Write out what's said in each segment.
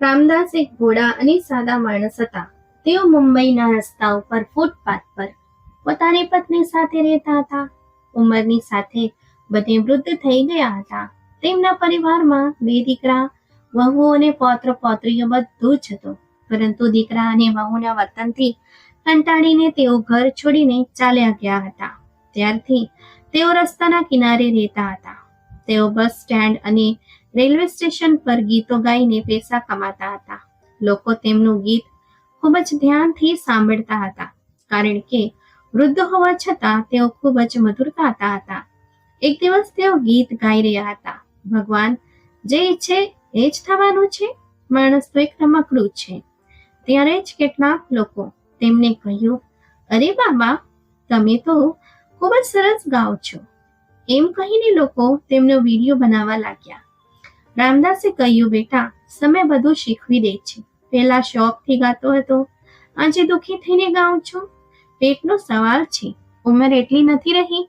રામદાસ એક ભોળા અને સાદા માણસ હતા. તેઓ મુંબઈના રસ્તા ઉપર ફૂટપાથ પર પોતાની પત્ની સાથે રહેતા હતા. ઉંમરની સાથે બધે વૃદ્ધ થઈ ગયા હતા. તેમના પરિવારમાં બે દીકરા, વહુ અને પૌત્ર પૌત્રીઓ બધું જ હતું. પરંતુ દીકરા અને વહુના વતનથી કંટાળીને તેઓ ઘર છોડીને ચાલ્યા ગયા હતા. ત્યારથી તેઓ રસ્તાના કિનારે રહેતા હતા. તેઓ બસ સ્ટેન્ડ અને રેલવે સ્ટેશન પર ગીતો ગાઈને પૈસા કમાતા હતા. લોકો તેમનું ગીત ખૂબ જ ધ્યાનથી સાંભળતા હતા, કારણ કે વૃદ્ધ હોવા છતાં તેઓ ખૂબ જ મધુર ગાતા હતા. એક દિવસ તેઓ ગીત ગાઈ રહ્યા હતા. ભગવાન, જે ઈચ્છે એ જ થવાનું છે, માણસ તો એક રમકડું છે. ત્યારે જ કેટલાક લોકો તેમને કહ્યું, અરે બાબા, તમે તો ખૂબ જ સરસ ગાઓ છો. એમ કહીને લોકો તેમનો વીડિયો બનાવવા લાગ્યા. રામદાસે કહ્યું, બેટા, સમય બધું શીખવી દે છે. પહેલા શોખથી ગાતો હતો. આજે દુઃખી થઈને ગાઉં છું. પેટનો સવાલ છે. ઉંમર એટલી નથી રહી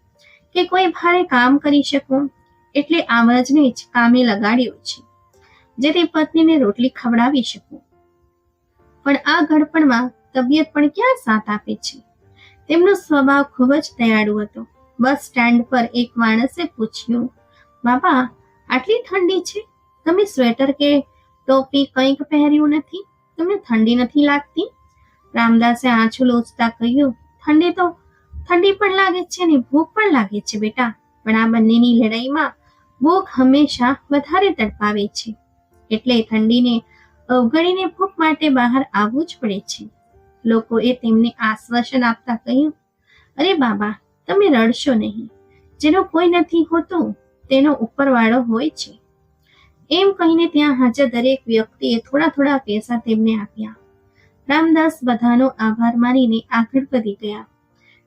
કે કોઈ ભારે કામ કરી શકું. એટલે આવજને જ કામે લગાડ્યો છે. જેથી પત્નીને રોટલી ખવડાવી શકું. પણ આ ઘડપણમાં તબિયત પણ ક્યાં સાથ આપે છે? તેમનો સ્વભાવ ખૂબ જ દયાળુ હતો. બસ સ્ટેન્ડ પર એક માણસે પૂછ્યું, બાપા, આટલી ઠંડી છે? તમે સ્વેટર કે ટોપી કંઈક પહેર્યું નથી? તમને ઠંડી નથી લાગતી? રામદાસે આંચું લોચતા કહ્યું, ઠંડી તો, ઠંડી પણ લાગે છે ને, ભૂખ પણ લાગે છે બેટા. પણ આ બંનેની લડાઈમાં ભૂખ હંમેશા વધારે તડપાવે છે. એટલે ઠંડીને અવગણીને ભૂખ માટે બહાર આવવું જ પડે છે. લોકોએ તેમને આશ્વાસન આપતા કહ્યું, અરે બાબા, તમે રડશો નહીં. જેનો કોઈ નથી હોતો, તેનો ઉપરવાળો હોય છે. એમ કહીને ત્યાં હાજર દરેક વ્યક્તિએ થોડા થોડા પૈસા તેમને આપ્યા. રામદાસ બધાનો આભાર માનીને આગળ વધી ગયા.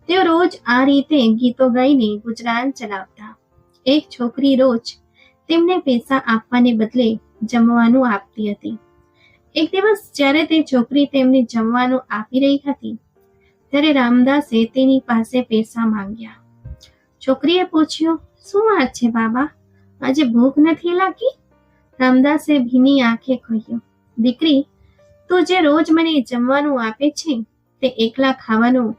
તેઓ રોજ આ રીતે ગીતો ગાઈને ગુજરાન ચલાવતા. એક છોકરી રોજ તેમને પૈસા આપવાને બદલે જમવાનું આપતી હતી. એક દિવસ જ્યારે તે છોકરી તેમને જમવાનું આપી રહી હતી, ત્યારે રામદાસે તેની પાસે પૈસા માંગ્યા. છોકરીએ પૂછ્યું, શું વાત છે બાબા? આજે ભૂખ નથી લાગી? રામદાસે ભીની આંખે કહ્યું, દીકરી, તું જે રોજ મને જમવાનું આપે છે, તે એકલા ખાવાનું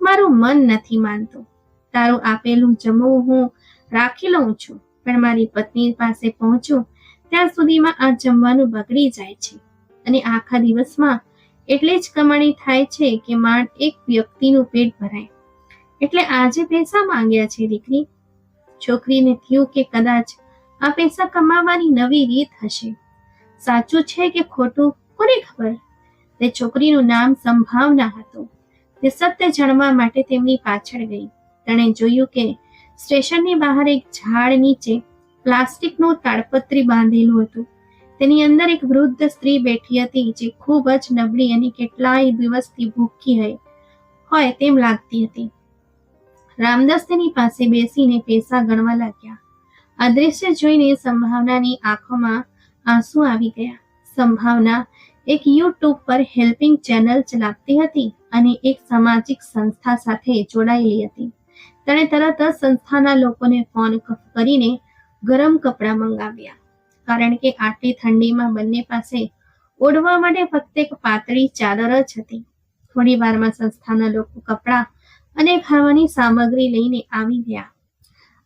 મારું મન નથી માનતું. તારું આપેલું જમવું હું રાખી લઉં છું, પણ મારી પત્ની પાસે પહોંચું, ત્યાં સુધીમાં આ જમવાનું બગડી જાય છે. અને આખા દિવસમાં એટલી જ કમાણી થાય છે કે માંડ એક વ્યક્તિનું પેટ ભરાય. એટલે આજે પૈસા માંગ્યા છે, દીકરી. છોકરીને થયું કે કદાચ આ પૈસા કમાવાની નવી રીત હશે. સાચું છે કે ખોટું? કોને ખબર? તે છોકરીનું નામ સંભાવના હતું. તે સત્ય જાણવા માટે તેમની પાછળ ગઈ. તેણે જોયું કે સ્ટેશનની બહાર એક ઝાડ નીચે પ્લાસ્ટિકનું તાડપત્રી બાંધેલું હતું. તેની અંદર એક વૃદ્ધ સ્ત્રી બેઠી હતી જે ખૂબ જ નબળી અને કેટલાય દિવસથી ભૂખી હોય હોય તેમ લાગતી હતી. રામદાસ તેની પાસે બેસીને પૈસા ગણવા લાગ્યા. આ દ્રશ્ય જોઈને સંભાવનાની આંખોમાં આંસુ આવી ગયા. સંભાવના એક યુટ્યુબ પર હેલ્પિંગ ચેનલ ચલાવતી હતી અને એક સામાજિક સંસ્થા સાથે જોડાયેલી હતી. તેણે તરત જ સંસ્થાના લોકોને ફોન કરીને ગરમ કપડાં મંગાવ્યા. કારણ કે આટલી ઠંડીમાં બંને પાસે ઓઢવા માટે ફક્ત એક પાતળી ચાદર જ હતી. થોડી વારમાં સંસ્થાના લોકો કપડાં અને ખાવાની સામગ્રી લઈને આવી ગયા.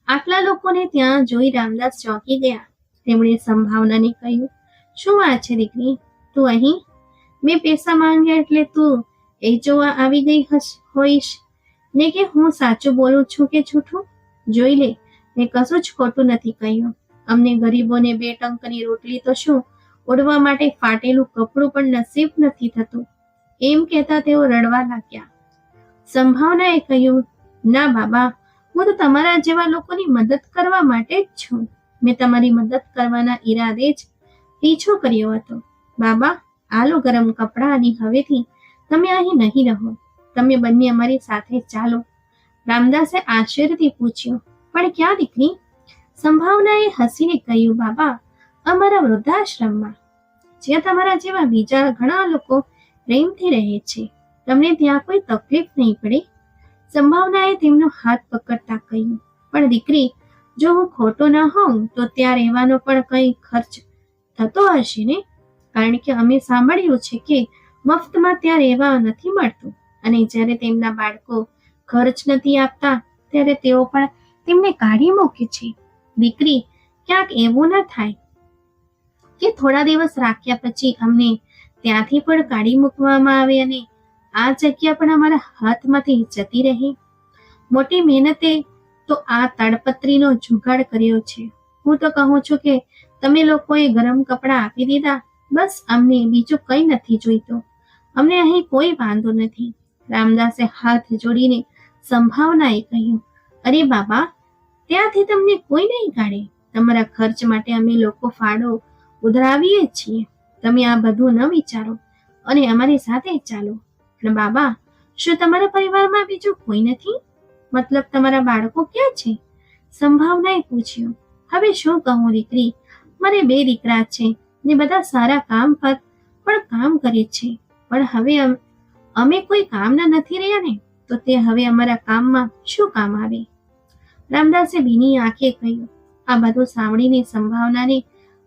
આટલા લોકોને ત્યાં જોઈ રામદાસ ચોંકી ગયા. તેમણે સંભાવનાને કહ્યું, શું વાત છે દીકરી? તું અહીં? મેં પૈસા માંગ્યા એટલે તું એ જોવા આવી ગઈ હોઈશ. ને કે હું સાચું બોલું છું કે જૂઠું? જોઈ લે, મેં કશું જ ખોટું નથી કહ્યું. અમને ગરીબોને બે ટંકની રોટલી તો શું? ઓઢવા માટે ફાટેલું કપડું પણ નસીબ નથી થતું. એમ કહેતા તેઓ રડવા લાગ્યા. સંભાવનાએ કહ્યું, ના બાબા હું તો તમારા જેવા લોકોની મદદ કરવા માટે જ છું. મેં તમારી મદદ કરવાના ઈરાદે જ પીછો કર્યો હતો. બાબા, આલો ગરમ કપડાં અને હવેથી તમે અહીં નહીં રહો. તમે બંને અમારી સાથે ચાલો. રામદાસે આશ્ચર્યથી પૂછ્યું, પણ ક્યાં દીકરી? સંભાવનાએ હસીને કહ્યું, બાબા, અમારા વૃદ્ધાશ્રમમાં, જ્યાં તમારા જેવા બીજા ઘણા લોકો પ્રેમથી રહે છે, તમને ત્યાં કોઈ તકલીફ નહીં પડે? સંભાવનાએ તેમનો હાથ પકડતા કહ્યું, પણ દીકરી, જો હું ખોટો ન હોઉં, તો ત્યાં રહેવાનો પણ કંઈ ખર્ચ થતો હશે ને? કારણ કે અમે સાંભળ્યું છે કે મફતમાં ત્યાં રહેવા નથી મળતું અને જ્યારે તેમના બાળકો ખર્ચ નથી આપતા, ત્યારે તેઓ પણ તેમને કાઢી મૂકે છે. દીકરી, ક્યાંક એવું ન થાય કે થોડા દિવસ રાખ્યા પછી અમને ત્યાંથી પણ કાઢી મૂકવામાં આવે અને આ જગ્યા પણ અમારા હાથમાંથી જતી રહી. મોટી મહેનતે તો આ તાડપત્રીનો જુગાડ કર્યો છે. હું તો કહું છું કે તમે લોકોએ ગરમ કપડાં આપી દીધા, બસ અમને બીજું કંઈ નથી જોઈતું. અમને અહીં કોઈ વાંધો નથી. રામદાસે હાથ જોડીને સંભાવનાએ કહ્યું, અરે બાબા, ત્યાંથી તમને કોઈ નહીં કાઢે. તમારા ખર્ચ માટે અમે લોકો ફાળો ઉધરાવીએ છીએ. તમે આ બધું ન વિચારો અને અમારી સાથે ચાલો. પણ બાબા, શું તમારા પરિવારમાં બીજું કોઈ નથી? મતલબ તમારા બાળકો ક્યાં છે? સંભાવનાએ પૂછ્યું. હવે શું કહું દીકરી? મારે બે દીકરા છે, ને બધા સારા કામ પર, પણ કામ કરે છે. પણ હવે અમે કોઈ કામના નથી રહ્યા ને, તો તે હવે અમારા કામમાં શું કામ આવે? રામદાસે ભીની આંખે કહ્યું. આ બધું સાંભળીને સંભાવનાને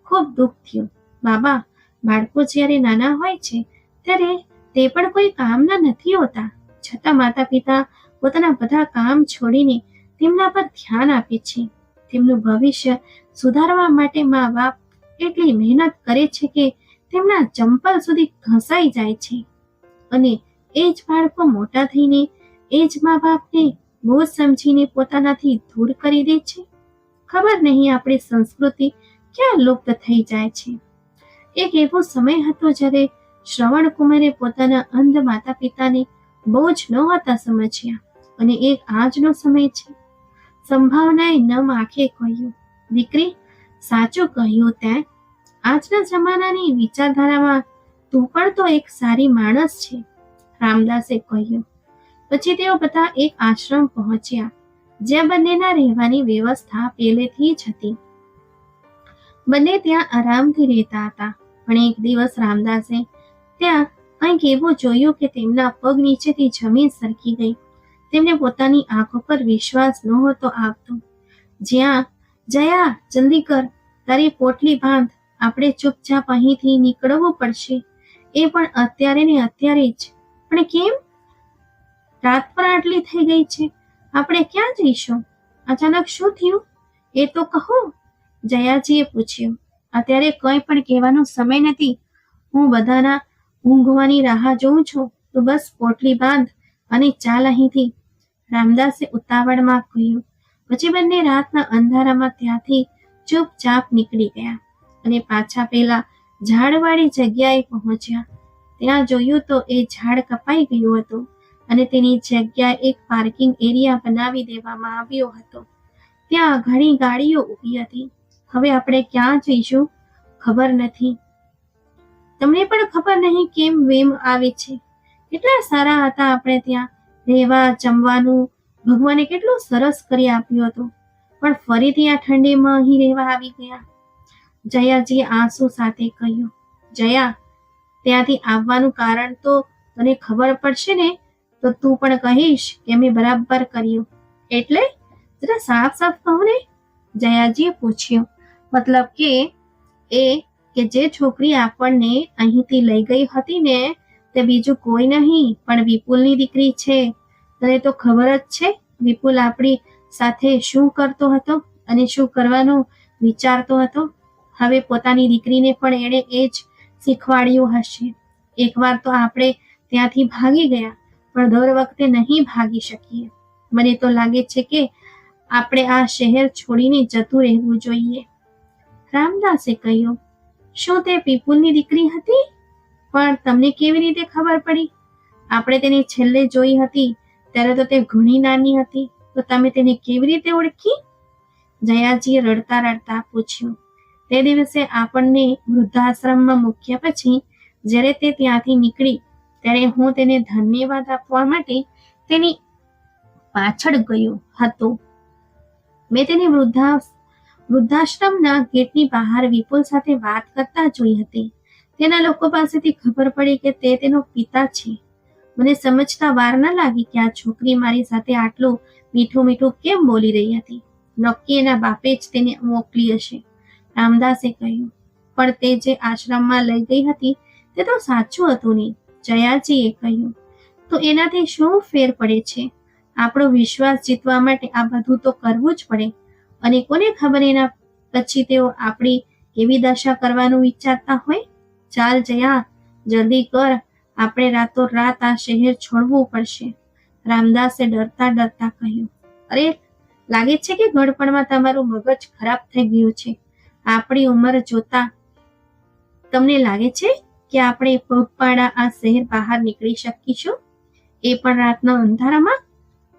ખૂબ દુઃખ થયું. બાબા, બાળકો જ્યારે નાના હોય છે, ત્યારે તે પણ કોઈ કામના નથી હોતા. છતાં માતા પિતા પોતાના બધા કામ છોડીને તેમના પર ધ્યાન આપે છે. તેમનું ભવિષ્ય સુધારવા માટે મા બાપ એટલી મહેનત કરે છે કે તેમના ચંપલ સુધી ઘસાઈ જાય છે. અને એ જ બાળકો મોટા થઈને એ જ મા બાપને બોજ સમજીને પોતાનાથી દૂર કરી દે છે. ખબર નહીં આપણી સંસ્કૃતિ ક્યાં લુપ્ત થઈ જાય છે. એક એવો સમય હતો જ્યારે શ્રવણ કુમારે પોતાના અંધ માતા પિતાને બોજ નહોતા સમજ્યા અને એક આજનો સમય છે. સંભાવનાએ નમ આંખે કહ્યું, દીકરી, સાચું કહ્યું તે આજના જમાનાની વિચારધારામાં તું પણ તો એક સારી માણસ છે. રામદાસે કહ્યું. પછી તેઓ બધા એક આશ્રમ પહોંચ્યા, જ્યાં બંનેના રહેવાની વ્યવસ્થા પહેલેથી જ હતી. બંને ત્યાં આરામથી રહેતા હતા, પણ એક દિવસ રામદાસે ત્યાં કંઈક એવું જોયું કે તેમના પગ નીચેથી જમીન સરકી ગઈ. તેમને પોતાની આંખો પર વિશ્વાસ નહોતો આવતો. જ્યાં, જયા, જલ્દી કર. તારી પોટલી બાંધ. આપણે ચૂપચાપ અહીંથી નીકળવું પડશે. એ પણ અત્યારે ને અત્યારે જ. પણ કેમ? રાત પણ આટલી થઈ ગઈ છે. આપણે ક્યાં જઈશું? અચાનક શું થયું? એ તો કહો. જયાજીએ પૂછ્યું. અત્યારે કંઈ પણ કહેવાનો સમય નથી. હું બધાના ઊંઘવાની રાહ જોઉં છું, તો બસ પોટલી બાંધ અને ચાલ અહીંથી. રામદાસે ઉતાવળમાં કહ્યું, પછી બંને રાતના અંધારામાં ત્યાંથી ચૂપચાપ નીકળી ગયા અને પાછા પેલા ઝાડવાળી જગ્યાએ પહોંચ્યા. ત્યાં જોયું તો એ ઝાડ કપાઈ ગયું હતું અને તેની જગ્યાએ એક પાર્કિંગ એરિયા બનાવી દેવામાં આવ્યો હતો. ત્યાં ઘણી ગાડીઓ ઊભી હતી. હવે આપણે ક્યાં જઈશું? ખબર નથી. તમને પણ ખબર નહીં કેમ વેમ આવે છે? કેટલા સારા હતા આપણે ત્યાં. રહેવા, જમવાનું, ભગવાને કેટલું સરસ કરી આપ્યું હતું. પણ ફરીથી આ ઠંડીમાં અહીં રહેવા આવી ગયા. જયાજી આંસુ સાથે કહ્યું, જયા, ત્યાંથી આવવાનું કારણ તો તને ખબર પડશે ને? તો તું પણ કહીશ કે મેં બરાબર કર્યું. એટલે? જરા સાફ સાફ કહું ને. જયાજીએ પૂછ્યું, મતલબ કે એ કે જે છોકરી આપણને અહીંથી લઈ ગઈ હતી ને, તે બીજું કોઈ નહીં, પણ વિપુલની દીકરી છે. તને તો ખબર જ છે, વિપુલ આપણી સાથે શું કરતો હતો અને શું કરવાનું વિચારતો હતો. હવે પોતાની દીકરીને પણ એણે એ જ શીખવાડ્યું હશે. એકવાર તો આપણે ત્યાંથી ભાગી ગયા, પણ દર વખતે નહીં ભાગી શકીએ. મને તો લાગે છે કે આપણે આ શહેર છોડીને જતું રહેવું જોઈએ. રામદાસે કહ્યું શું તે પીપુલની દીકરી હતી? પણ તમને કેવી રીતે ખબર પડી? આપણે તેને છેલ્લે જોઈ હતી, ત્યારે તો તે ઘણી નાની હતી. તો તમે તેને કેવી રીતે ઓળખી? જયાજીએ રડતા રડતા પૂછ્યું. તે દિવસે આપણને વૃદ્ધાશ્રમમાં મૂક્યા પછી, જ્યારે તે ત્યાંથી નીકળી, ત્યારે હું તેને ધન્યવાદ આપવા માટે તેની પાછળ ગયો હતો. મેં તેને વૃદ્ધા વૃદ્ધાશ્રમના ગેટની બહાર વિપુલ સાથે વાત કરતા જોઈ હતી. તેના લોકો પાસેથી ખબર પડી કે તે તેનો પિતા છે. મને સમજતા વાર ન લાગી કે આ છોકરી મારી સાથે આટલું મીઠું મીઠું કેમ બોલી રહી હતી. નક્કી એના બાપે જ તેને મોકલી હશે. રામદાસે કહ્યું, પણ તે જે આશ્રમમાં લઈ ગઈ હતી, તે તો સાચું હતું નહીં. જયાજીએ કહ્યું, તો એનાથી શું ફેર પડે છે? આપણો વિશ્વાસ જીતવા માટે આ બધું તો કરવું જ પડે. અને કોને ખબર એના પછી તેઓ આપણી કેવી દશા કરવાનું વિચારતા હોય? ચાલ જયા, જલ્દી કર. આપણે રાતો રાત આ શહેર છોડવું પડશે. રામદાસે ડરતા ડરતા કહ્યું, અરે, લાગે છે કે ગડપણમાં તમારું મગજ ખરાબ થઈ ગયું છે. આપણી ઉંમર જોતા તમને લાગે છે કે આપણે પગપાળા આ શહેર બહાર નીકળી શકીશું? એ પણ રાતના અંધારામાં?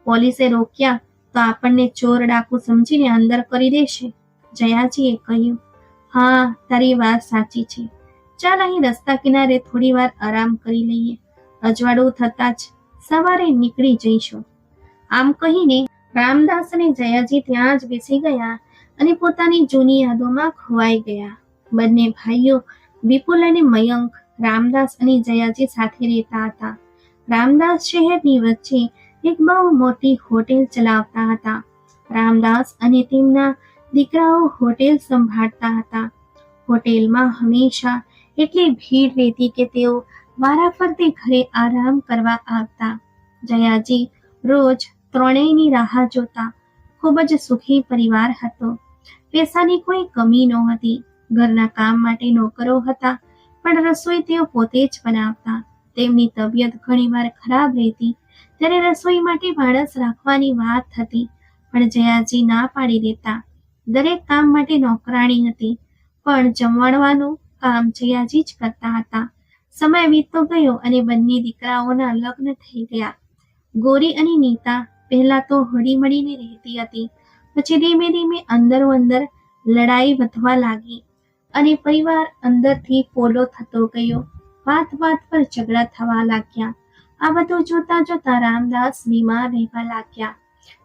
પોલીસે રોક્યા તો આપણને ચોર ડાકુ સમજીને અંદર કરી દેશે. જયાજીએ કહ્યું, હા, તારી વાત સાચી છે. ચાલ અહીં રસ્તા કિનારે થોડી વાર આરામ કરી લઈએ. અજવાળું થતાં જ સવારે નીકળી જઈશું. આમ કહીને રામદાસ અને જયાજી ત્યાં જ બેસી ગયા અને પોતાની જૂની યાદોમાં ખોવાઈ ગયા. બંને ભાઈઓ વિપુલ અને મયંક રામદાસ અને જયાજી સાથે રહેતા હતા. રામદાસ શહેરની વચ્ચે એક બહુ મોટી હોટેલ ચલાવતા હતા. રામદાસ અને તેમના દીકરાઓ હોટેલ સંભાળતા હતા. હોટેલમાં હંમેશા એટલી ભીડ રહેતી કે તેઓ વારાફરતી ઘરે આરામ કરવા આવતા. જયાજી રોજ ત્રણેયની રાહ જોતા. ખૂબ જ સુખી પરિવાર હતો. પૈસાની કોઈ કમી નહોતી. ઘરના કામ માટે નોકરો હતા, પણ રસોઈ તેઓ પોતે જ બનાવતા. તેમની તબિયત ઘણીવાર ખરાબ રહેતી ત્યારે રસોઈ માટે માણસ રાખવાની વાત હતી, પણ જયાજી ના પાડી દેતા. દરેક કામ માટે નોકરાણી હતી, પણ જમવાડવાનું કામ જયાજી જ કરતા હતા. સમય વીતતો ગયો અને બંને દીકરાઓના લગ્ન થઈ ગયા. ગોરી અને નીતા પહેલા તો હળી મળીને રહેતી હતી, પછી ધીમે ધીમે અંદરો અંદર લડાઈ વધવા લાગી અને પરિવાર અંદરથી પોલો થતો ગયો. વાત વાત પર ઝઘડા થવા લાગ્યા. આ બધું જોતા જોતા રામદાસ બીમાર રહેવા લાગ્યા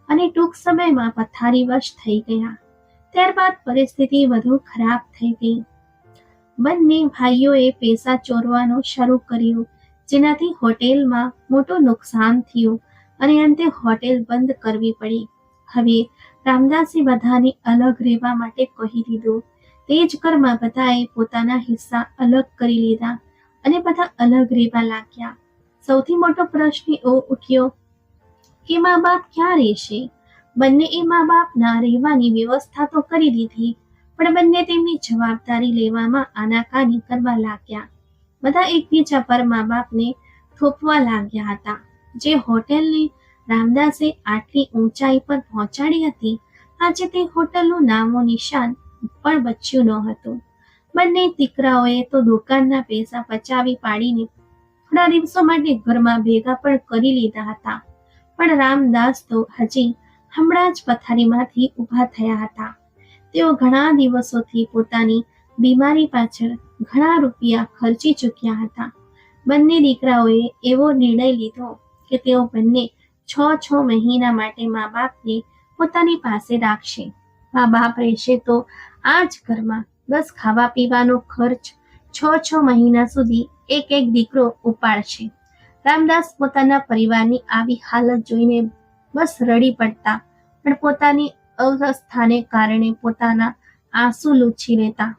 અને ટૂંક સમયમાં પથારીવશ થઈ ગયા. ત્યારબાદ પરિસ્થિતિ વધુ ખરાબ થઈ ગઈ. બંને ભાઈઓએ પૈસા ચોરવાનું શરૂ કર્યું, જેનાથી હોટેલમાં મોટું નુકસાન થયું અને અંતે હોટેલ બંધ કરવી પડી. હવે રામદાસે બધાને અલગ રહેવા માટે કહી દીધું. તે જ ઘરમાં બધાએ પોતાના હિસ્સા અલગ કરી લીધા અને બધા અલગ રહેવા લાગ્યા. સૌથી મોટો પ્રશ્ન એવો ઉઠ્યો કે મા બાપ ક્યાં રહેશે? બંને એ મા બાપના રહેવાની વ્યવસ્થા તો કરી દીધી, પણ બંને તેમની જવાબદારી લેવામાં આનાકાની કરવા લાગ્યા. બધા એકબીજા પર મા બાપને થોપવા લાગ્યા હતા. જે હોટેલને રામદાસે આટલી ઊંચાઈ પર પહોંચાડી હતી, આજે તે હોટલનું નામો નિશાન પણ બચ્યું ન હતું. બંને દીકરાઓએ તો દુકાનના પૈસા પચાવી પાડીને થોડા દિવસો માટે ઘરમાં ભેગા પણ કરી લીધા હતા. પણ રામદાસ તો હજી હમણાં જ પથારીમાંથી ઊભા થયા હતા. તેઓ ઘણા દિવસોથી પોતાની બીમારી પાછળ ઘણા રૂપિયા ખર્ચી ચૂક્યા હતા. બંને દીકરાઓએ એવો નિર્ણય લીધો કે તેઓ બંને છ છ મહિના માટે મા બાપને પોતાની પાસે રાખશે. મા બાપ રહેશે તો આ જ ઘરમાં બસ ખાવા પીવાનો ખર્ચ છ છ મહિના સુધી એક એક દીકરો ઉપાડશે. રામદાસ પોતાના પરિવારની આવી હાલત જોઈને બસ રડી પડતા, પણ પોતાની અવસ્થાને કારણે પોતાના આંસુ લૂછી લેતા.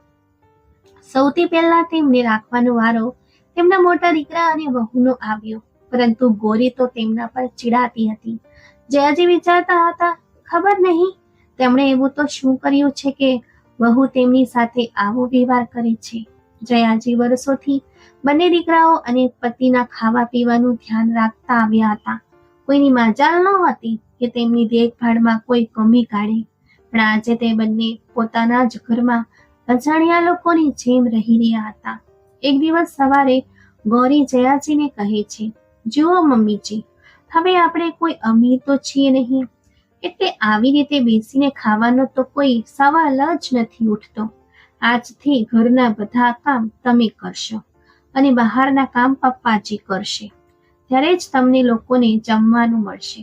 સૌથી પહેલા તેમને રાખવાનો વારો તેમના મોટા દીકરા અને વહુનો આવ્યો, પરંતુ ગોરી તો તેમના પર ચીડાતી હતી. જે જયાજી વિચારતા હતા, ખબર નહીં, તેમણે એવું તો શું કર્યું છે કે વહુ તેમની સાથે આવો વ્યવહાર કરે છે? જયાજી વર્ષોથી બંને દીકરાઓ અને પતિના ખાવા પીવાનું ધ્યાન રાખતા આવ્યા હતા. કોઈની માજાલ ન હતી કે તેમની દેખભાળમાં કોઈ કમી કાઢે. પણ આજે તે બંને પોતાના જ ઘરમાં અજાણ્યા લોકોની જેમ રહી રહ્યા હતા. એક દિવસ સવારે ગૌરી જયાજીને કહે છે, જુઓ મમ્મીજી, હવે આપણે કોઈ અમીર તો છીએ નહીં. એટલે આવી રીતે બેસીને ખાવાનો તો કોઈ સવાલ જ નથી ઉઠતો. આજથી ઘરના બધા કામ તમે કરશો અને બહારના કામ પપ્પાજી કરશે. ત્યારે જ તમને લોકોને જમવાનું મળશે.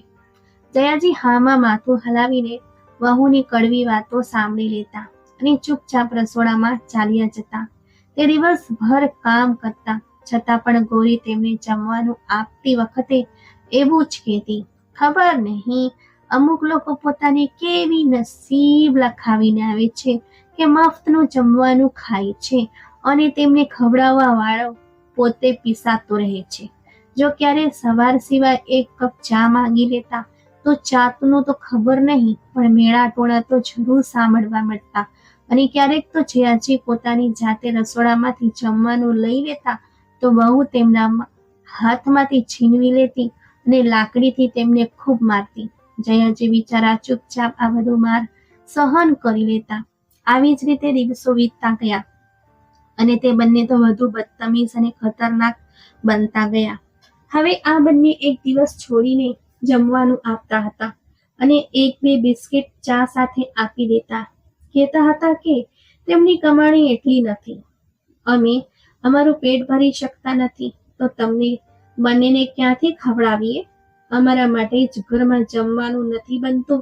જયાજી હામાં માથું હલાવીને વહુની કડવી વાતો સાંભળી લેતા અને ચૂપચાપ રસોડામાં ચાલ્યા જતા. તે દિવસભર કામ કરતા, છતાં પણ ગોરી તેમને જમવાનું આપતી વખતે એવું જ કહેતી, ખબર નહીં, અમુક લોકો પોતાને કેવી નસીબ લખાવીને આવે છે કે મફતનું જમવાનું ખાય છે અને તેમને ખવડાવવા વાળો પોતે પીસાતો રહે છે. જો ક્યારે સવાર સિવાય એક કપ ચા માંગી લેતા, તો ચાતનું તો ખબર નહીં, પણ મેળા ટોળા તો જરૂર સાંભળવા મળતા. અને ક્યારેક તો જયાજી પોતાની જાતે રસોડામાંથી જમવાનું લઈ લેતા, તો બહુ તેમના હાથમાંથી છીનવી લેતી અને લાકડીથી તેમને ખૂબ મારતી. જયાજી બિચારા ચૂપચાપ આ બધું માર સહન કરી લેતા. આવી જ રીતે દિવસો વીતતા ગયા. અને તે બંને તો વધુ બદતમીઝ અને ખતરનાક બનતા ગયા. હવે આ બંને એક દિવસ છોડીને જમવાનું આપતા હતા અને એક બે બિસ્કિટ ચા સાથે આપી દેતા. કહેતા હતા કે તેમની કમાણી એટલી નથી. અમે અમારું પેટ ભરી શકતા નથી. તો તમને બંનેને ક્યાંથી ખવડાવીએ? અમારા માટે જ ઘરમાં જમવાનું નથી બનતું.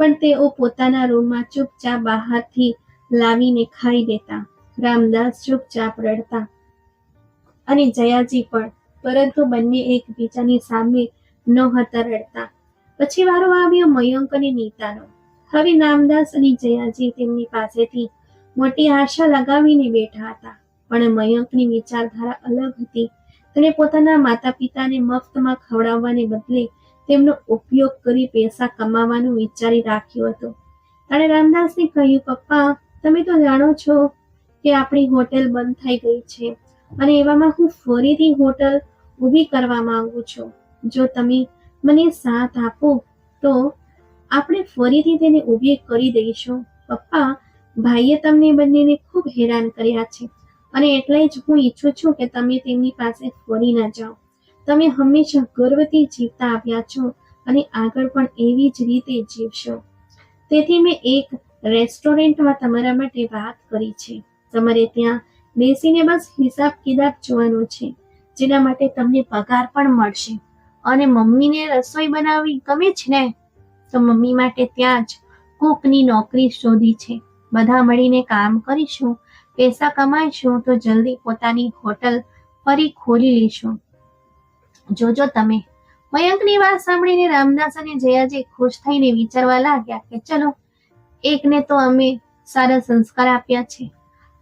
પણ તેઓ પોતાના રૂમમાં ચૂપચાપ બહારથી લાવીને ખાઈ દેતા રામદાસ ચૂપચાપ રડતા અને જયાજી પણ, પરંતુ બંને એકબીજાની સામે નહોતા રડતા. પછી વારો આવ્યો મયંક અને નીતાનો. હવે રામદાસ અને જયાજી તેમની પાસેથી મોટી આશા લગાવીને બેઠા હતા. પણ મયંકની વિચારધારા અલગ હતી. તેને પોતાના માતા પિતાને મફતમાં ખવડાવવાને બદલે તેમનો ઉપયોગ કરી પૈસા કમાવાનું વિચારી રાખ્યું હતું. તેણે રામદાસને કહ્યું, પપ્પા, તમે તો જાણો છો કે આપણી હોટેલ બંધ થઈ ગઈ છે અને એવામાં હું ફરીથી હોટલ ઊભી કરવા માંગુ છું. જો તમે મને સાથ આપો, તો આપણે ફરીથી તેને ઊભી કરી દઈશું. પપ્પા, ભાઈએ તમને બંનેને ખૂબ હેરાન કર્યા છે અને એટલે જ હું ઈચ્છું છું કે તમે તેમની પાસે ફરી ના જાઓ. તમે હંમેશા ગર્વથી જીવતા આવ્યા છો અને આગળ પણ એવી જ રીતે જીવશો. તેથી મેં એક રેસ્ટોરન્ટમાં તમારા માટે વાત કરી છે. તમારે ત્યાં બેસીને બસ હિસાબ કિતાબ જોવાનો છે, જેના માટે તમને પગાર પણ મળશે. અને મમ્મીને રસોઈ બનાવવી ગમે છે ને? તો મમ્મી માટે ત્યાં જ કૂકની નોકરી શોધી છે. બધા મળીને કામ કરીશું, પૈસા કમાઈશું, તો જલ્દી પોતાની હોટલ ફરી ખોલી લઈશું. જોજો તમે. મયંકની વાત સાંભળીને રામદાસ અને જયાજી ખુશ થઈને વિચારવા લાગ્યા કે ચલો, એકને તો અમે સારા સંસ્કાર આપ્યા છે.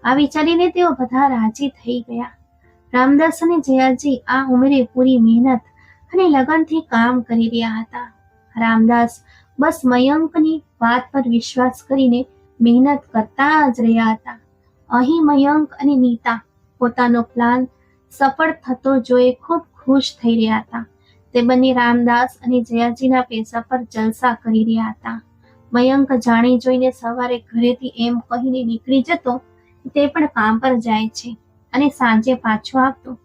આ વિચારીને તેઓ બધા રાજી થઈ ગયા. રામદાસ અને જયાજી આ ઉંમરે પૂરી મહેનત અને લગનથી કામ કરી રહ્યા હતા. રામદાસ બસ મયંકની વાત પર વિશ્વાસ કરીને મહેનત કરતા જ રહ્યા હતા. અહીં મયંક અને નીતા પોતાનો પ્લાન સફળ થતો જોઈ ખૂબ ખુશ થઈ રહ્યા હતા. તે બંને રામદાસ અને જયાજીના પૈસા પર જલસા કરી રહ્યા હતા. મયંક જાણી જોઈને સવારે ઘરેથી એમ કહીને નીકળી જતો તે પણ કામ પર જાય છે અને સાંજે પાછો આવતો.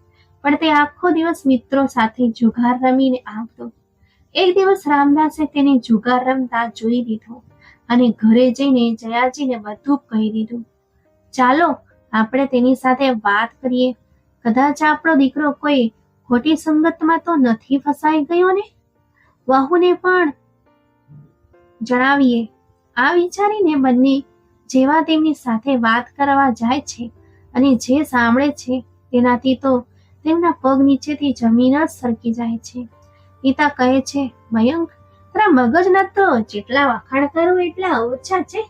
પણ તે આખો દિવસ મિત્રો સાથે જુગાર રમીને આવતો. એક દિવસ રામદાસે તેને જુગાર રમતા જોઈ દીધો અને ઘરે જઈને જયાજીને બધું કહી દીધું. ચાલો, આપણે તેની સાથે વાત કરીએ. કદાચ આપણો દીકરો કોઈ ખોટી સંગતમાં તો નથી ફસાઈ ગયો ને? વહુને પણ જણાવીએ, આ વિચારીને બંને જેવા તેમની સાથે વાત કરવા જાય છે અને જે સાંભળે છે તેનાથી તો તેમના પગ નીચેથી જમીન જ સરકી જાય છે. પિતા કહે છે, મયંક, તારા મગજના તો જેટલા વખાણ કરો એટલા ઓછા છે.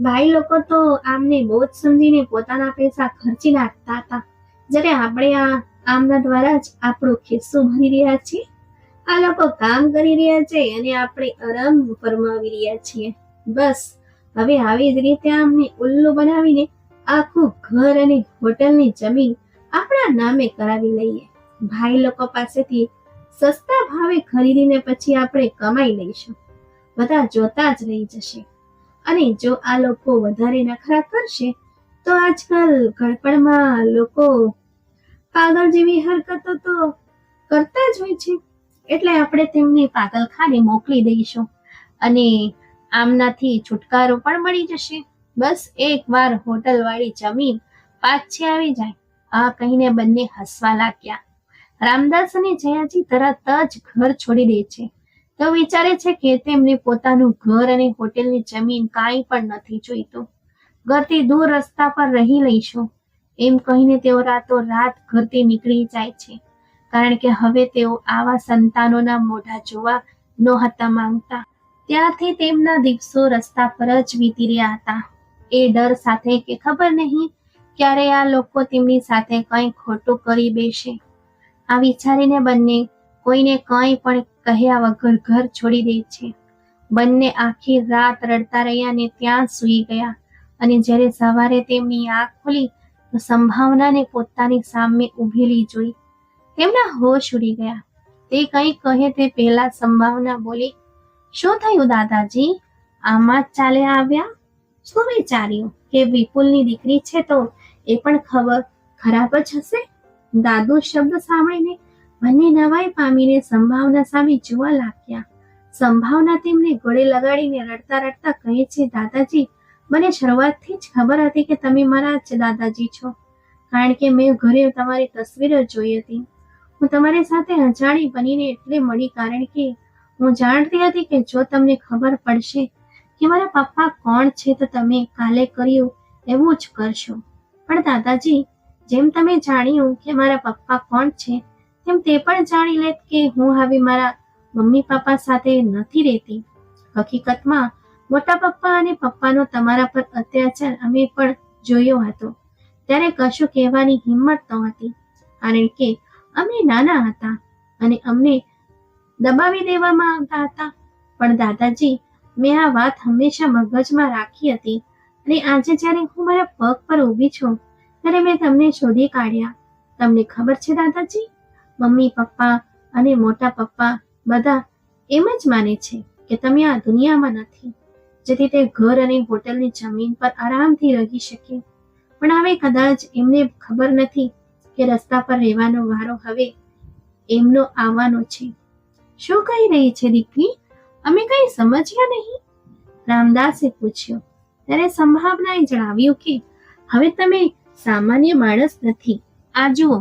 ભાઈ લોકો તો આમને બહુ જ સમજીને પોતાના પૈસા ખર્ચી નાખતા હતા. જ્યારે આપણે આ આમના દ્વારા જ આપણું ખિસ્સું ભરી રહ્યા છીએ. આ લોકો કામ કરી રહ્યા છે અને આપણે આરામ ફરમાવી રહ્યા છીએ. બસ, હવે આવી જ રીતે આમને ઉલ્લુ બનાવીને આખું ઘર અને હોટલની જમીન આપણા નામે કરાવી લઈએ. ભાઈ લોકો પાસેથી સસ્તા ભાવે ખરીદીને પછી આપણે કમાઈ લઈશું. બધા જોતા જ રહી જશે. અને જો આ લોકો વધારે નખરા કરશે, તો આજકાલ ઘડપણમાં લોકો પાગલ જેવી હરકતો તો કરતા જ હોય છે. એટલે આપણે તેમને પાગલખાને મોકલી દઈશું. અને આમનાથી છુટકારો પણ મળી જશે. બસ એકવાર હોટલ વાળી જમીન પાછી આવી જાય. આ કહીને બંને હસવા લાગ્યા. રામદાસ અને જયાજી તરત જ ઘર છોડી દે છે. તો વિચારે છે કે તેમને પોતાનું ઘર અને હોટેલની જમીન કાંઈ પણ નથી જોઈતું. ઘરથી દૂર રસ્તા પર રહી લઈશું. એમ કહીને તેઓ રાતો રાત ઘરથી નીકળી જાય છે. કારણ કે હવે તેઓ આવા સંતાનોના મોઢા જોવા નહોતા માંગતા. ત્યારથી તેમના દિવસો રસ્તા પર જ વીતી રહ્યા હતા. એ ડર સાથે કે ખબર નહીં ક્યારે આ લોકો તેમની સાથે કંઈ ખોટું કરી બેસે. આ વિચારીને બંને કોઈને કંઈ પણ કહ્યા વગર ઘર છોડી દે છે. બંને આખી રાત રડતા રહ્યા ને ત્યાં સૂઈ ગયા. અને જ્યારે સવારે તેમની આંખ ખુલી સંભાવનાને પોતાની સામે ઉભેલી જોઈ. તેમના હોશ ઉડી ગયા. તે કંઈ કહે તે પહેલા સંભાવના બોલી, શું થયું દાદાજી? આમાં ચાલે આવ્યા? શું વિચાર્યું કે વિપુલની દીકરી છે તો એ પણ ખબર ખરાબ જ હશે? દાદુ શબ્દ સાંભળીને બંને નવાઈ પામીને સંભાવના સામે જોવા લાગ્યા. સંભાવના તેમને ગળે લગાડીને રડતા રડતા કહે છે, દાદાજી મને શરૂઆતથી જ ખબર હતી કે તમે મારા જ દાદાજી છો. કારણ કે મેં ઘરે તમારી તસવીરો જોઈ હતી. હું તમારી સાથે અજાણી બનીને એટલે મળી કારણ કે હું જાણતી હતી કે જો તમને ખબર પડશે કે મારા પપ્પા કોણ છે તો તમે કાલે કર્યું એવું જ કરશો. પણ દાદાજી, જેમ તમે જાણ્યું કે મારા પપ્પા કોણ છે, તેમ તે પણ જાણી લેત કે હું હવે મારા મમ્મી પપ્પા સાથે નથી રહેતી. હકીકતમાં મોટા પપ્પા અને પપ્પાનો તમારા પર અત્યાચાર અમે પણ જોયો હતો. ત્યારે કશું કહેવાની હિંમત નહોતી કારણ કે અમે નાના હતા અને અમને દબાવી દેવામાં આવતા હતા. પણ દાદાજી, મેં આ વાત હંમેશા મગજમાં રાખી હતી અને આજે જ્યારે હું મારા પગ પર ઊભી છું, ત્યારે મેં તમને શોધી કાઢ્યા. તમને ખબર છે દાદાજી? મમ્મી, પપ્પા અને મોટા પપ્પા બધા એમ જ માને છે કે તમે આ દુનિયામાં નથી. જેથી તે ઘર અને હોટલની જમીન પર આરામથી રહી શકે. પણ હવે કદાચ એમને ખબર નથી કે રસ્તા પર રહેવાનો વારો હવે એમનો આવવાનો છે. શું કહી રહી છે દીકરી? અમે કઈ સમજ્યા નહીં? રામદાસે પૂછ્યું. ત્યારે સંભાવનાએ જણાવ્યું કે હવે તમે સામાન્ય માણસ નથી. આ જુઓ,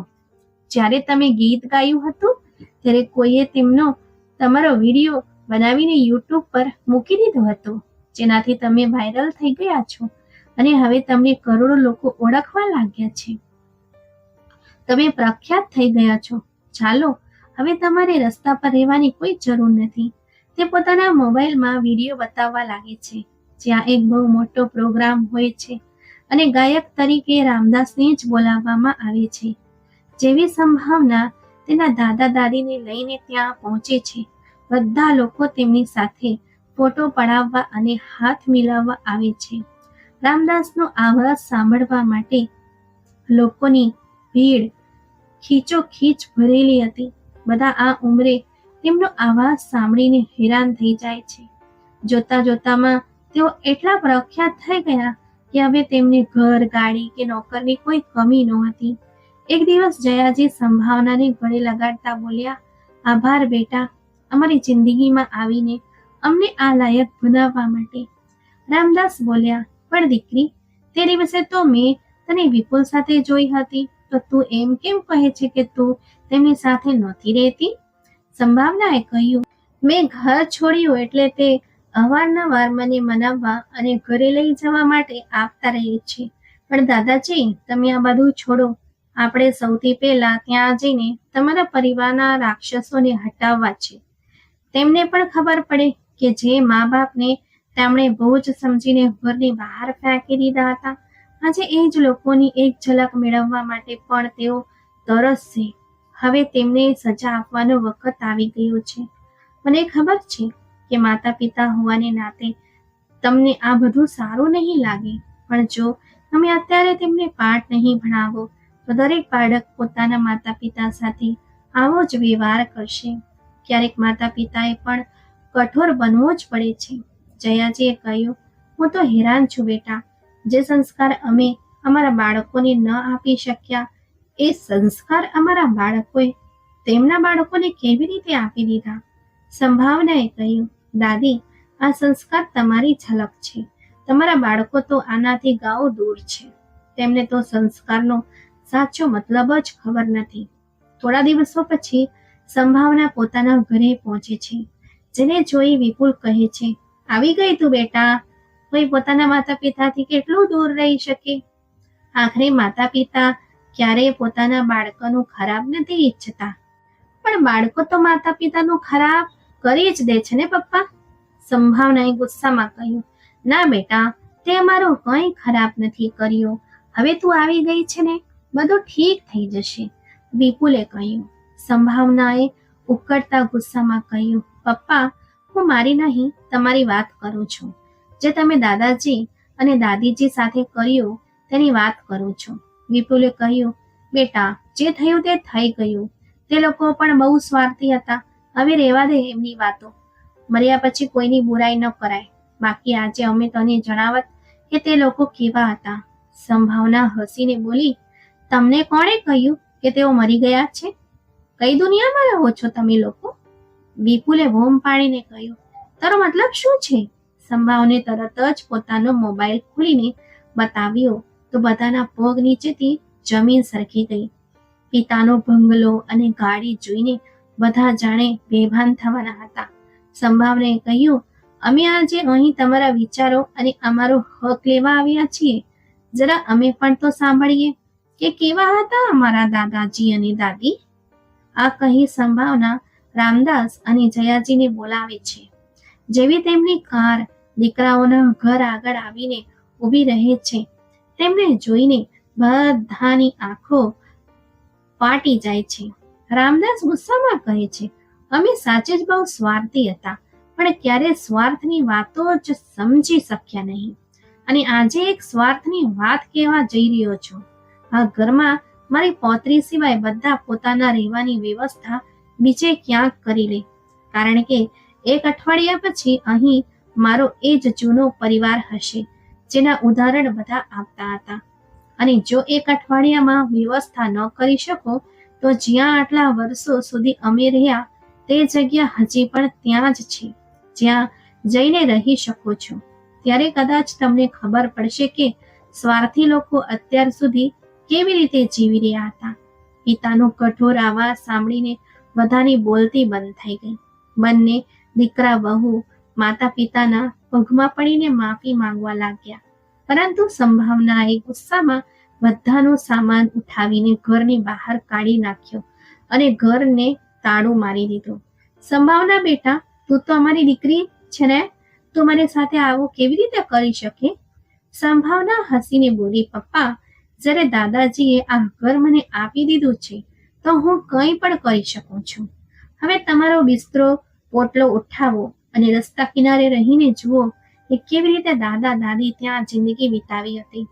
જ્યારે તમે ગીત ગાયું હતું, ત્યારે કોઈએ તેમનો તમારો વીડિયો બનાવીને યુટ્યુબ પર મૂકી દીધો હતો. જેનાથી તમે વાયરલ થઈ ગયા છો. અને હવે તમને કરોડો લોકો ઓળખવા લાગ્યા છે. તમે પ્રખ્યાત થઈ ગયા છો. ચાલો, હવે તમારે રસ્તા પર રહેવાની કોઈ જરૂર નથી. તે પોતાના મોબાઈલમાં વીડિયો બતાવવા લાગે છે. જ્યાં એક બહુ મોટો પ્રોગ્રામ હોય છે અને ગાયક તરીકે રામદાસને જ બોલાવવામાં આવે છે. જેવી સંભાવના તેના દાદા દાદીને લઈને ત્યાં પહોંચે છે. બધા લોકો તેમની સાથે ફોટો પડાવવા અને હાથ મિલાવવા આવે છે. રામદાસનો આવાજ સાંભળવા માટે લોકોની ભીડ ખીચોખીચ ભરેલી હતી. બધા આ ઉંમરે તેમનો આવાજ સાંભળીને હેરાન થઈ જાય છે. જોતા જોતામાં તેઓ એટલા પ્રખ્યાત થઈ ગયા કે હવે તેમને ઘર, ગાડી કે નોકરની કોઈ કમી નહોતી. એક દિવસ જયાજી સંભાવનાને ગળે લગાડતા બોલ્યા, આભાર બેટા, અમારી જિંદગીમાં આવીને અમને આ લાયક બનાવવા માટે. રામદાસ બોલ્યા, પણ દીકરી તે દિવસે તો મેં તને વિપુલ સાથે જોઈ હતી, તો તું એમ કેમ કહે છે કે તું તેમની સાથે નહોતી રહેતી? સંભાવનાએ કહ્યું, મેં ઘર છોડ્યું એટલે તે અવારનવાર મને મનાવવા અને ઘરે લઈ જવા માટે આવતા રહે છે. પણ દાદાજી, તમે આ બધું છોડો. આપણે સૌથી પહેલા ત્યાં જઈને તમારા પરિવારના રાક્ષસોને હટાવવા છે. તેમને પણ ખબર પડે કે જે મા બાપને તેમણે બહુ જ સમજીને ઘરની બહાર ફેંકી દીધા હતા. આજે એ જ લોકોની એક ઝલક મેળવવા માટે પણ તેઓ તરસશે હવે તેમને સજા આપવાનો વખત આવી ગયો છે. મને ખબર છે કે માતા પિતા હોવાને નાતે તમને આ બધું સારું નહીં લાગે. પણ જો તમે અત્યારે તેમને પાઠ નહીં ભણાવો, તો દરેક બાળક પોતાના માતા પિતા સાથે આવો જ વ્યવહાર કરશે. ક્યારેક માતા પિતાએ પણ કઠોર બનવો જ પડે છે. જયાજીએ કહ્યું, હું તો હેરાન છું બેટા. જે સંસ્કાર અમે અમારા બાળકોને ન આપી શક્યા, એ સંસ્કાર અમારા બાળકોએ તેમના બાળકોને કેવી રીતે આપી દીધા? સંભાવનાએ કહ્યું, દાદી, આ સંસ્કાર તમારી ઝલક છે. તમારા બાળકો તો આનાથી ગાઓ દૂર છે. તેમને તો સંસ્કારનો સાચો મતલબ જ ખબર નથી. થોડા દિવસો પછી સંભાવના પોતાના ઘરે પહોંચે છે. જેને જોઈ વિપુલ કહે છે, આવી ગઈ તું બેટા. કોઈ પોતાના માતા પિતાથી કેટલું દૂર રહી શકે? આખરે માતા પિતા ક્યારેય પોતાના બાળકોનું ખરાબ નથી ઈચ્છતા. પણ બાળકો તો માતા પિતાનું ખરાબ કરી જ દે છે ને, પપ્પા? સંભાવનાએ ગુસ્સામાં કહ્યું, ના બેટા, તે અમારો કંઈ ખરાબ નથી કર્યો. હવે તું આવી ગઈ છે ને, બધું ઠીક થઈ જશે. વિપુલે કહ્યું, સંભાવનાએ ઉકળતા ગુસ્સામાં કહ્યું, પપ્પા, હું મારી નહીં, તમારી વાત કરું છું. જે તમે દાદાજી અને દાદીજી સાથે કર્યું, તેની વાત કરું છું. વિપુલે કહ્યું, બેટા, જે થયું તે થઈ ગયું. તે લોકો પણ બહુ સ્વાર્થી હતા. હવે રહેવા દે એમની વાતો. મર્યા પછી કોઈની બુરાઈ ન કરાય. બાકી આજે અમે તને જણાવત કે તે લોકો કેવા હતા. સંભાવના હસીને બોલી, તમને કોણે કહ્યું કે તેઓ મરી ગયા છે? કઈ દુનિયામાં રહો છો તમે લોકો? વિપુલે વોમ પાડીને કહ્યું, તારો મતલબ શું છે? સંભાવને તરત જ પોતાનો મોબાઈલ ખોલીને બતાવ્યો. તો બધાના પગ નીચેથી જમીન સરકી ગઈ. પિતાનો બંગલો અને ગાડી જોઈને બધા જાણે બેભાન થવાના હતા. સંભાવને કહ્યું, અમે આજે અહીં તમારા વિચારો અને અમારો હક લેવા આવ્યા છીએ. જરા અમે પણ તો સાંભળીએ કે કેવા હતા અમારા દાદાજી અને દાદી? આ કહી સંભાવના રામદાસ અને જયાજીને બોલાવે છે. જેવી તેમની કાર દીકરાઓના ઘર આગળ આવીને ઊભી રહે છે, તેમને જોઈને બધાની આંખો પાટી જાય છે. રામદાસ ગુસ્સામાં કહે છે, અમે સાચે જ બહુ સ્વાર્થી હતા, પણ ક્યારે સ્વાર્થની વાતો જ સમજી શક્યા નહીં. અને આજે એક સ્વાર્થની વાત કહેવા જઈ રહ્યો છું. આ ઘરમાં મારી પૌત્રી સિવાય બધા પોતાના રહેવાની વ્યવસ્થા બીજે ક્યાંક કરી લે. કારણ કે એક અઠવાડિયા પછી અહીં મારો એ જ જૂનો પરિવાર હશે, જેના ઉદાહરણ બધા આપતા હતા. અને જો એક અઠવાડિયામાં વ્યવસ્થા ન કરી શકો, તો જ્યાં આટલા વર્ષો સુધી અમે રહ્યા, તે જગ્યા હજી પણ ત્યાં જ છે. જ્યાં જઈને રહી શકો છો. ત્યારે કદાચ તમને ખબર પડશે કે સ્વાર્થી લોકો અત્યાર સુધી કેવી રીતે જીવી રહ્યા હતા? પિતાનો કઠોર આવાજ સાંભળીને બધાની બોલતી બંધ થઈ ગઈ. બંને દીકરા વહુ માતા પિતાના પગમાં પડીને માફી માંગવા લાગ્યા. પરંતુ સંભાવનાએ ગુસ્સામાં બધાનો સામાન ઉઠાવીને ઘરની બહાર કાઢી નાખ્યો અને ઘરને તાળું મારી દીધું. સંભાવના બેટા, તું તો અમારી દીકરી છે ને? તું મારી સાથે આવું કેવી રીતે કરી શકે? સંભાવના હસીને બોલી, પપ્પા જ્યારે દાદાજીએ આ ઘર મને આપી દીધું છે, તો હું કંઈ પણ કરી શકું છું. હવે તમારો બિસ્તરો પોટલો ઉઠાવો અને રસ્તા કિનારે રહીને જુઓ કે કેવી રીતે દાદા દાદી ત્યાં જિંદગી વિતાવી હતી.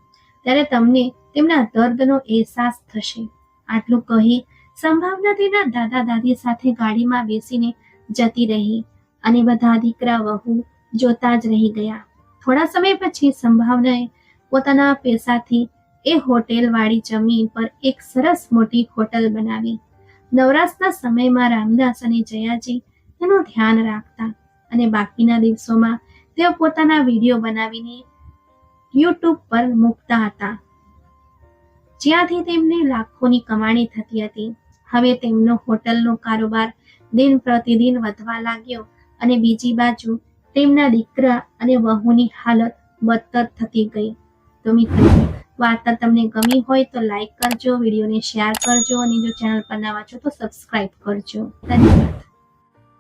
ત્યારે તમને તેમના દર્દનો અહેસાસ થશે. આટલું કહી સંભાવના તેના દાદા દાદી સાથે ગાડીમાં બેસીને જતી રહી અને બધા દીકરા વહુ જોતા જ રહી ગયા. થોડા સમય પછી સંભાવનાએ પોતાના પૈસાથી એ હોટેલ વાળી જમીન પર એક સરસ મોટી હોટલ બનાવી. નવરાશના સમયમાં રામદાસ અને જયાજી તેનું ધ્યાન રાખતા અને બાકીના દિવસોમાં તેઓ પોતાના વીડિયો બનાવીને યુટ્યુબ પર મૂકતા હતા. જ્યાંથી તેમને લાખોની કમાણી થતી હતી. હવે તેમનો હોટલનો કારોબાર દિન પ્રતિદિન વધવા લાગ્યો અને બીજી બાજુ તેમના દીકરા અને વહુની હાલત બદતર થતી ગઈ. તો મિત્રો વાર્તા તમને ગમી હોય તો લાઈક કરજો, વિડીયોને શેર કરજો અને જો ચેનલ પર નવા છો તો સબસ્ક્રાઈબ કરજો. ધન્યવાદ.